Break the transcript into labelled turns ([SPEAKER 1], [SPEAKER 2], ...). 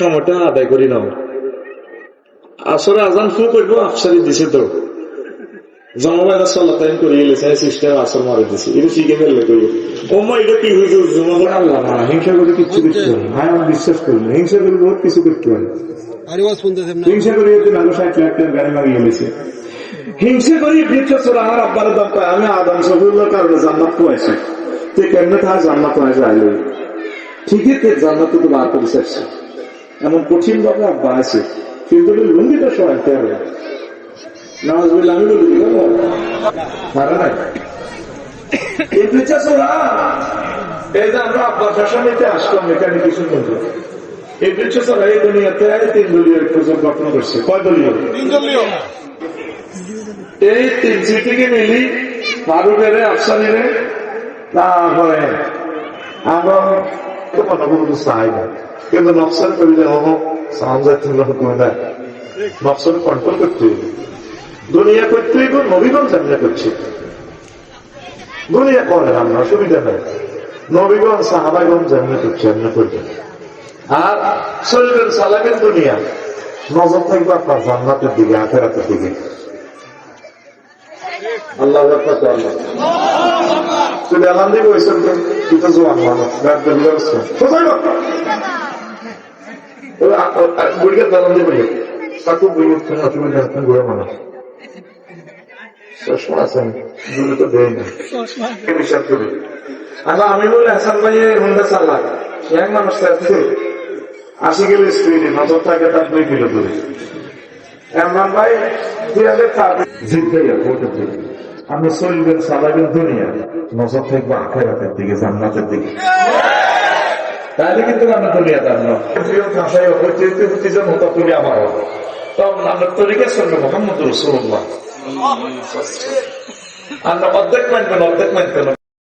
[SPEAKER 1] সময়টা আদায় করি নাও। আসরে আজান ফু করব আফসারি দিছে তো। জমাবাইরা চলাতাইন করে এলেছে সিস্টেম আসর মারে দিছে। এটা শিখে ফেললে কই? ও মা এটা কি হয়েছে জমা
[SPEAKER 2] আল্লাহ না হিংসা করে কিচ্ছু করতে পারে না। আমি বিশ্বাস করি না। হিংসা করে বহুত কিছু করতে পারে
[SPEAKER 3] আরে ওয়াজ শুনতেছেন না।
[SPEAKER 2] হিংসা করে হচ্ছে মানুষ ষাট লাখ টাকা গাড়ি মারিয়ে গেছে হিংসা করে বৃক্ষ চোরা আমার আব্বার দাম আমি আদম সফিউল্লাহ কারণে জান্নাত পাইছি তুই কেমনে থাকা জান্নাত পাইছে আইলে? ঠিকই তো জান্নাত তো বার করে আসছে। এমন কঠিন ভাবে আব্বা আছে। কিন্তু লুঙ্গিটা সব আনতে হবে। নামাজ বললে আমি বলি মারা নাই। এই বৃক্ষ চোরা এই যে আমরা আব্বার শাসনিতে আসলাম এখানে কিছু বলব এই বৃক্ষ চোরা এই দুনিয়াতে তিন দলীয় প্রজন্ম গঠন করছে। কয় দলীয়? এই তিন সিটিকে মিলি ফারুকের আফসানিরে তারপরে আমরা চাই কিন্তু নকশাল করিলে হব কন্ট্রোল করতে দুনিয়া করতে নবীগঞ্জ জানিয়া করছে। দুনিয়া করে আমরা, অসুবিধা নাই। নবীগঞ্জ সাহাবাগঞ্জ জানিয়া করছে এমনি করবে। আর শরীরের সালামের দুনিয়া। নজর থাকবে আপনার জান্নাতের দিকে, আখেরাতের দিকে। আল্লাহ জোয়ান মানুষ ব্যবস্থা কোথায় বুড়িকে তাকে অসুবিধা হচ্ছেন ঘুরে মানুষ। চশমা আছেন দুটো তো দেয় না। বিশ্বাস করি আচ্ছা আমি বলি হাসান ভাই হুন্ডা চালাক। এক মানুষ আশি গেলে স্পিড নজর থাকে তার দুই কিলো দূরে। এমন ভাই দুই হাজার ভোটের দিকে আপনি চলবেন চালাবেন দুনিয়া। নজর থাকব আখেরাতের দিকে জান্নাতের দিকে। তাহলে কিন্তু আমরা দুনিয়া জানলো প্রিয় ভাষায় অপরিচিত হতে আমার তখন আমরা তরিকা শুনব মোহাম্মদ রসুল্লাহ আমরা অর্ধেক মানবেন অর্ধেক মানবেন